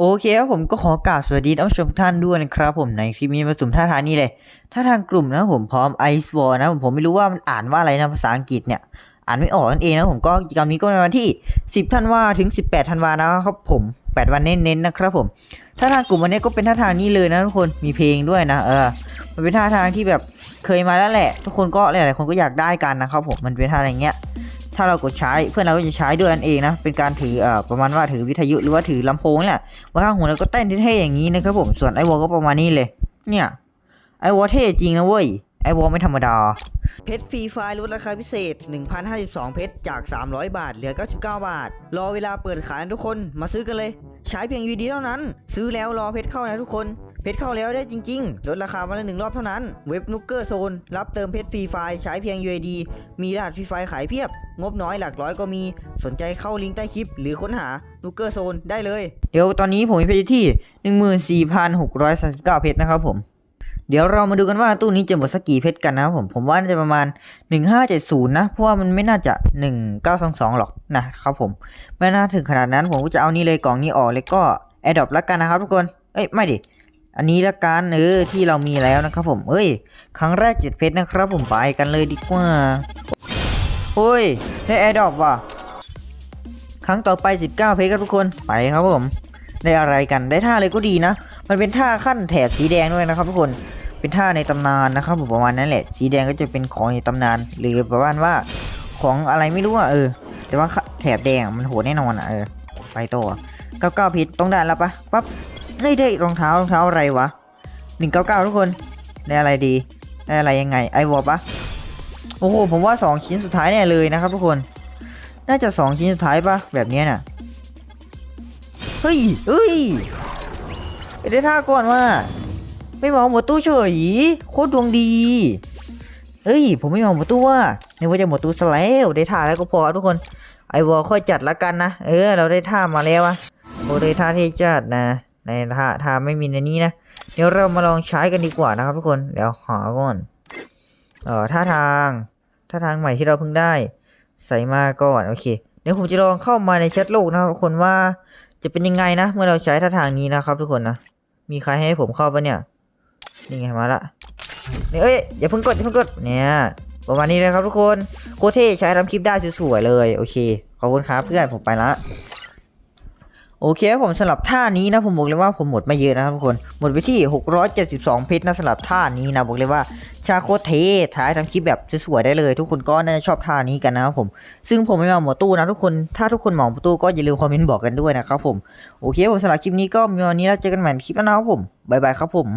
โอเคครับผมก็ขอกราบสวัสดีท่านผู้ชมทุกท่านด้วยนะครับผมในคลิปนี้มาสุ่มท่าทางนี้เลยท่าทางกลุ่มนะผมพร้อมไอซ์วอลนะผมผมไม่รู้ว่ามันอ่านว่าอะไรนะภาษาอังกฤษเนี่ยอ่านไม่ออกนั่นเองนะผมก็กิจกรรมนี้ก็ในวันที่ 10ธันวาถึง 18ธันวานะครับผม8วันเน้นๆนะครับผมท่าทางกลุ่มวันนี้ก็เป็นท่าทางนี้เลยนะทุกคนมีเพลงด้วยนะเออมันเป็นท่าทางที่แบบเคยมาแล้วแหละ ทุกคนก็หลายๆคนก็อยากได้กันนะครับผมมันเป็นท่าอะไรเงี้ย ถ้าเรากดใช้เพื่อนเราก็จะใช้ด้วยนั่นเองนะ เป็นการถืออ่าประมาณว่าถือวิทยุหรือว่าถือลำโพงนี่แหละว่าข้างหูเราก็เต้นเท่ๆอย่างนี้นะครับผมส่วนไอวอลก็ประมาณนี้เลย เนี่ยไอวอลเท่จริงนะเว้ยไอวอลไม่ธรรมดา เพชรฟรีไฟล์ลดราคาพิเศษ 1,052 เพชรจาก 300 บาท เหลือ 99 บาท รอเวลาเปิดขายทุกคนมาซื้อกันเลย ใช้เพียงยูดีเท่านั้น ซื้อแล้วรอเพชรเข้านะทุกคนเพชรเข้าแล้วได้จริงๆ ลดราคาวันละหนึ่งรอบเท่านั้น เว็บนุกเกอร์โซนรับเติมเพชรฟรีไฟล์ใช้เพียง UID มีรหัสฟรีไฟล์ขายเพียบ งบน้อยหลักร้อยก็มี สนใจเข้าลิงก์ใต้คลิป หรือค้นหานุกเกอร์โซนได้เลย เดี๋ยวตอนนี้ผมมีเพชรอยู่ที่ 14,639 เพชรนะครับผม เดี๋ยวเรามาดูกันว่าตู้นี้จะหมดสักกี่เพชรกันนะครับผม ผมว่าน่าจะประมาณ 1570 นะ เพราะว่ามันไม่น่าจะ 1922 หรอกนะครับผม ไม่น่าถึงขนาดนั้น ผมก็จะเอานี่เลยกล่องนี้ออกเลยก็แอดดอปละกันนะครับทุกคน เอ้ยไม่ดิ อันนี้ละกันเออที่เรามีแล้วนะครับผม เอ้ย ครั้งแรกเจ็ดเพชรนะครับผมไปกันเลยดีกว่าโอ้ยได้แอดดอปว่ะ ครั้งต่อไป 19 เพชรครับทุกคนไปครับผม ได้อะไรกันได้ท่าเลยก็ดีนะ มันเป็นท่าขั้นแถบสีแดงด้วยนะครับทุกคน เป็นท่าในตำนานนะครับผมประมาณนั้นแหละ สีแดงก็จะเป็นของในตำนาน หรือประมาณว่าของอะไรไม่รู้อะเออ แต่ว่าแถบแดงมันโหดแน่นอนอะเออ ไปต่อ99เก้าพชรต้องได้แล้วปะปั๊บได้ได้รองเท้ารองเท้าอะไรวะ199ทุกคนได้อะไรดีได้อะไรยังไงไอวอลปะโอ้โหผมว่า2ชิ้นสุดท้ายแน่เลยนะครับทุกคน น่าจะ2ชิ้นสุดท้ายปะแบบนี้น่ะเฮ้ยเฮ้ยไปได้ท่าก่อนว่า ไม่มองหมดตู้เฉย โคตรดวงดีเฮ้ย ผมไม่มองหมดตู้ว่านึกว่าจะหมดตู้ซะแล้วได้ท่าแล้วก็พอครับทุกคน ไอวอลค่อยจัดละกันนะ เออ เราได้ท่ามาแล้วอะโอ้ได้ท่าที่จัดนะ ในท่าท่าไม่มีในนี้นะ เดี๋ยวเรามาลองใช้กันดีกว่านะครับทุกคน เดี๋ยวหาก่อน เออท่าทาง ท่าทางใหม่ที่เราเพิ่งได้ ใส่มาก่อน โอเค เดี๋ยวผมจะลองเข้ามาในแชทโลกนะครับทุกคนว่าจะเป็นยังไงนะ เมื่อเราใช้ท่าทางนี้นะครับทุกคนนะ มีใครให้ผมเข้าปะเนี่ย นี่ไงมาละนี่เอ้ยอย่าเพิ่งกดอย่าเพิ่งกดเนี่ยประมาณนี้เลยครับทุกคนโคเท่ใช้ทำคลิปได้สวยๆเลยโอเคขอบคุณครับเพื่อนผมไปละโอเคผมสำหรับท่านี้นะผมบอกเลยว่าผมหมดไม่เยอะนะครับทุกคนหมดไปที่ 672 เพชรนะสำหรับท่านี้นะบอกเลยว่าชาโคเทท้ายทำคลิปแบบสวยๆได้เลย ทุกคนก็น่าจะชอบท่านี้กันนะครับผม ซึ่งผมไม่มาหมดตู้นะทุกคนถ้าทุกคนมองหมดตู้ก็อย่าลืมคอมเมนต์บอกกันด้วยนะครับผมโอเคผมสำหรับคลิปนี้ก็มีวันนี้แล้วเจอกันใหม่คลิปหน้าครับผมบ๊ายบายครับผม